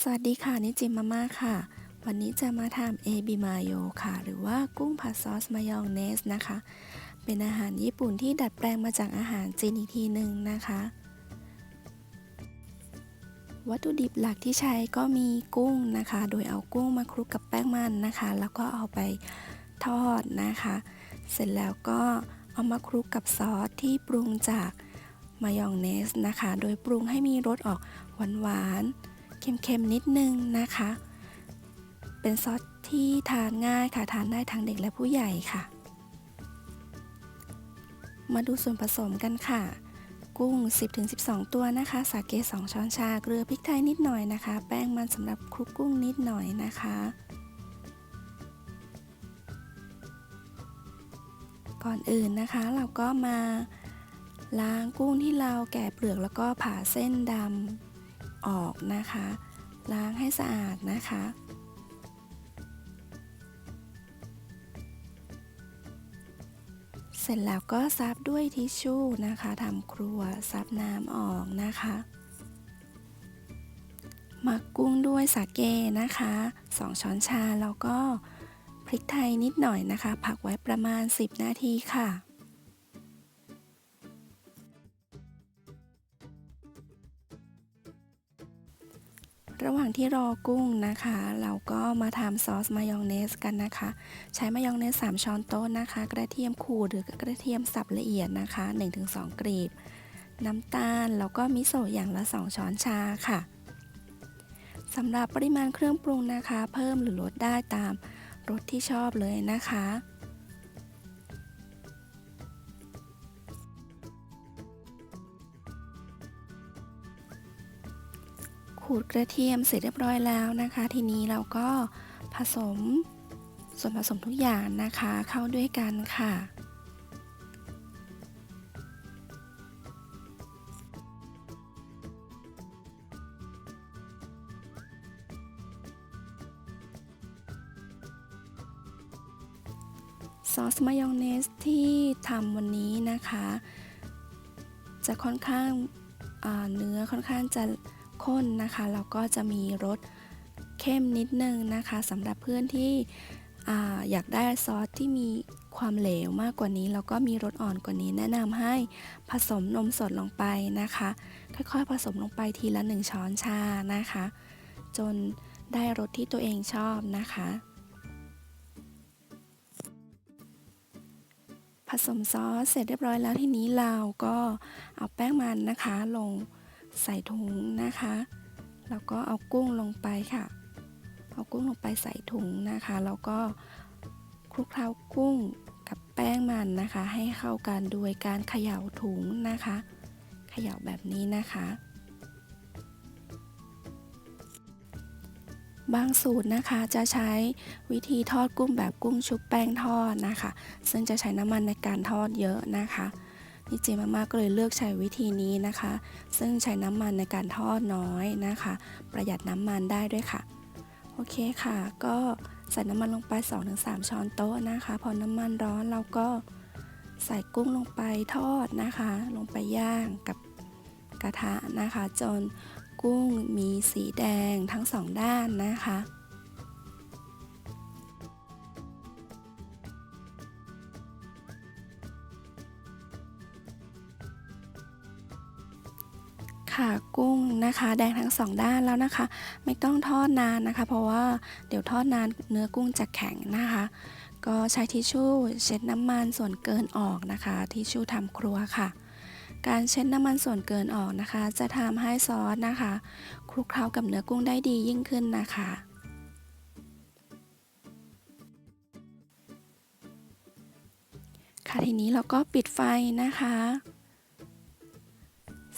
สวัสดีค่ะนิจิมมาม่าค่ะ วันนี้จะมาทำเอบิมาโยค่ะ หรือว่ากุ้งผัดซอสมายองเนสนะคะ เป็นอาหารญี่ปุ่นที่ดัดแปลงมาจากอาหารจีนอีกทีหนึ่งนะคะ วัตถุดิบหลักที่ใช้ก็มีกุ้งนะคะ โดยเอากุ้งมาคลุกกับแป้งมันนะคะ แล้วก็เอาไปทอดนะคะ เสร็จแล้วก็เอามาคลุกกับซอสที่ปรุงจากมายองเนสนะคะ โดยปรุงให้มีรสออกหวานๆ เค็มๆนิดนึงนะคะ เป็นซอสที่ทานง่ายค่ะทานได้ทั้งเด็กและผู้ใหญ่ค่ะ มาดูส่วนผสมกันค่ะ กุ้ง 10-12 ตัวนะคะ สาเก 2 ช้อนชา เกลือพริกไทยนิดหน่อยนะคะ แป้งมันสำหรับคลุกกุ้งนิดหน่อยนะคะ ก่อนอื่นนะคะเราก็มาล้างกุ้งที่เราแกะเปลือกแล้วก็ผ่าเส้นดำ ออกนะคะ ล้างให้สะอาดนะคะ เสร็จแล้วก็ซับด้วยทิชชู่นะคะทำครัวซับน้ำออกนะคะหมักกุ้งด้วยสาเกนะคะ 2 ช้อนชาแล้วก็พริกไทยนิดหน่อยนะคะ ผักไว้ประมาณ 10 นาทีค่ะ ระหว่างที่รอกุ้งนะคะ เราก็มาทำซอสมายองเนสกันนะคะ ใช้มายองเนส 3 ช้อนโต๊ะนะคะ กระเทียมขูดหรือกระเทียมสับละเอียดนะคะ 1-2 กรีบ น้ำตาล แล้วก็มิโซะอย่างละ 2 ช้อนชาค่ะสำหรับปริมาณเครื่องปรุงนะคะ เพิ่มหรือลดได้ตามรสที่ชอบเลยนะคะ ขูดกระเทียมเสร็จเรียบร้อยแล้วนะคะ ทีนี้เราก็ผสมส่วนผสมทุกอย่างนะคะเข้าด้วยกันค่ะ ซอสมายองเนสที่ทำวันนี้นะคะ จะค่อนข้างเนื้อค่อนข้างจะ ข้นนะคะแล้วก็จะมีรสเข้มนิดนึงนะคะสำหรับเพื่อนที่ออยากได้ซอสที่มีความเหลวมากกว่านี้ แล้วก็มีรสอ่อนกว่านี้ แนะนำให้ผสมนมสดลงไปนะคะ ค่อยๆ ผสมลงไปทีละ 1 ช้อนชานะคะ จนได้รสที่ตัวเองชอบนะคะ ผสมซอสเสร็จเรียบร้อยแล้วทีนี้เราก็เอาแป้งมันนะคะลง ใส่ถุงนะคะ แล้วก็เอากุ้งลงไปค่ะ เอากุ้งลงไปใส่ถุงนะคะ แล้วก็คลุกเคล้ากุ้งกับแป้งมันนะคะ ให้เข้ากันโดยการเขย่าถุงนะคะ เขย่าแบบนี้นะคะ บางสูตรนะคะจะใช้วิธีทอดกุ้งแบบกุ้งชุบแป้งทอดนะคะ ซึ่งจะใช้น้ำมันในการทอดเยอะนะคะ นี่เจมาม่าก็เลยเลือกใช้วิธีนี้นะคะ ซึ่งใช้น้ำมันในการทอดน้อยนะคะ ประหยัดน้ำมันได้ด้วยค่ะ โอเคค่ะ ก็ใส่น้ำมันลงไป 2-3 ช้อนโต๊ะนะคะ พอน้ำมันร้อนเราก็ใส่กุ้งลงไปทอดนะคะ ลงไปย่างกับกระทะนะคะ จนกุ้งมีสีแดงทั้งสองด้านนะคะ ค่ะกุ้งนะคะ แดงทั้งสองด้านแล้วนะคะ ไม่ต้องทอดนานนะคะ เพราะว่าเดี๋ยวทอดนานเนื้อกุ้งจะแข็งนะคะ ก็ใช้ทิชชู่เช็ดน้ำมันส่วนเกินออกนะคะ ทิชชู่ทำครัวค่ะ การเช็ดน้ำมันส่วนเกินออกนะคะ จะทำให้ซอสนะคะคลุกเคล้ากับเนื้อกุ้งได้ดียิ่งขึ้นนะคะค่ะทีนี้เราก็ปิดไฟนะคะ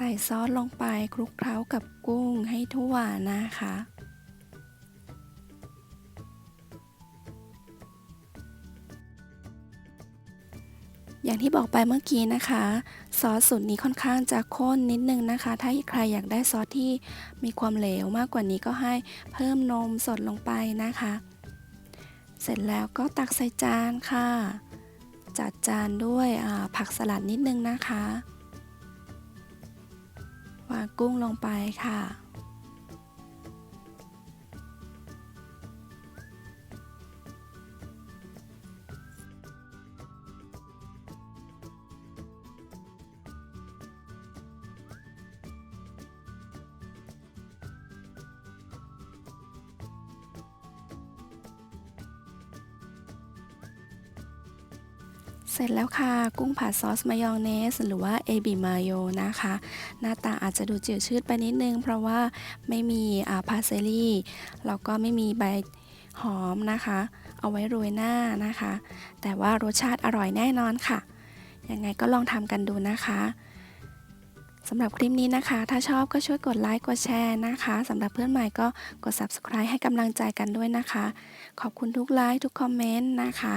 ส่ซอสลงไปคลุกเคล้ากับกุ้งให้ทั่วนะคะ อย่างที่บอกไปเมื่อกี้นะคะ ซอสสูตรนี้ค่อนข้างจะข้นนิดนึงนะคะ ถ้าใครอยากได้ซอสที่มีความเหลวมากกว่านี้ก็ให้เพิ่มนมสดลงไปนะคะ เสร็จแล้วก็ตักใส่จานค่ะ จัดจานด้วยผักสลัดนิดนึงนะคะ วางกุ้งลงไปค่ะ ร็จแล้วค่ะ กุ้งผัดซอสมายองเนส หรือว่าเอบิมาโยนะคะ หน้าตาอาจจะดูจืดชืดไปนิดนึง เพราะว่าไม่มีอาพาเซรี่แล้วก็ไม่มีใบหอมนะคะ เอาไว้โรยหน้านะคะ แต่ว่ารสชาติอร่อยแน่นอนค่ะ ยังไงก็ลองทำกันดูนะคะสำหรับคลิปนี้นะคะ ถ้าชอบก็ช่วยกดไลค์กดแชร์นะคะสำหรับเพื่อนใหม่ก็กด subscribe ให้กำลังใจกันด้วยนะคะ ขอบคุณทุกไลค์ทุกคอมเมนต์นะคะ